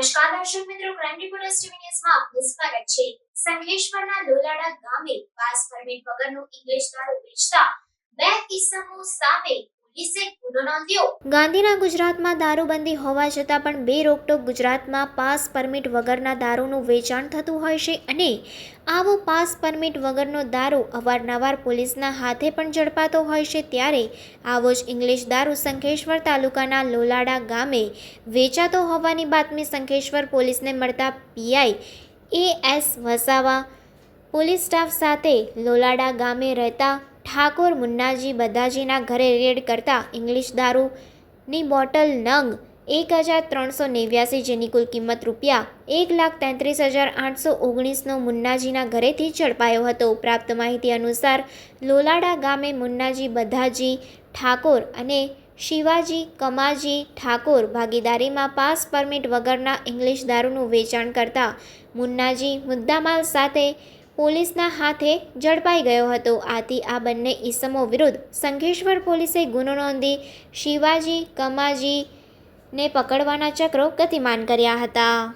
નમસ્કાર દર્શક મિત્રો ક્રાઇમ રિપોર્ટર્સ ટીવી ન્યૂઝમાં આપનું સ્વાગત છે. સંખેશ્વરના લોલાડા ગામે પાસ પરમિટ વગરનો ઇંગ્લિશ દારૂ વેચતા બે કિસ્સાઓ સામે ગાંધીના ગુજરાતમાં દારૂબંધી હોવા છતાં પણ બે રોકટોક ગુજરાતમાં પાસ પરમિટ વગરના દારૂનું વેચાણ થતું હોય છે અને આવો પાસ પરમિટ વગરનો દારૂ અવારનવાર પોલીસના હાથે પણ ઝડપાતો હોય છે ત્યારે આવો જ ઇંગ્લિશ દારૂ સંખેશ્વર તાલુકાના લોલાડા ગામે વેચાતો હોવાની બાતમી સંખેશ્વર પોલીસને મળતા PI A S Vasava police staff સાથે લોલાડા ગામે રહેતા ઠાકોર, મુન્નાજી બધાજીના ઘરે રેડ કરતા ઇંગ્લિશ દારૂની બોટલ નંગ એક હજાર ત્રણસો નેવ્યાસી જેની કુલ કિંમત રૂપિયા એક લાખ તેત્રીસ હજાર આઠસો ઓગણીસનો મુન્નાજીના ઘરેથી ઝડપાયો હતો. પ્રાપ્ત માહિતી અનુસાર, લોલાડા ગામે મુન્નાજી બધાજી, ઠાકોર અને શિવાજી, કમાજી, ઠાકોર ભાગીદારીમાં પાસ પરમિટ વગરના ઇંગ્લિશ દારૂનું વેચાણ કરતા મુન્નાજી મુદ્દામાલ સાથે પોલીસના હાથે ઝડપાઈ ગયો હતો. આથી આ બંને ઈસમો વિરુદ્ધ સંખેશ્વર પોલીસે ગુનો નોંધી શિવાજી, કમાજીને પકડવાના ચક્રો ગતિમાન કર્યા હતા.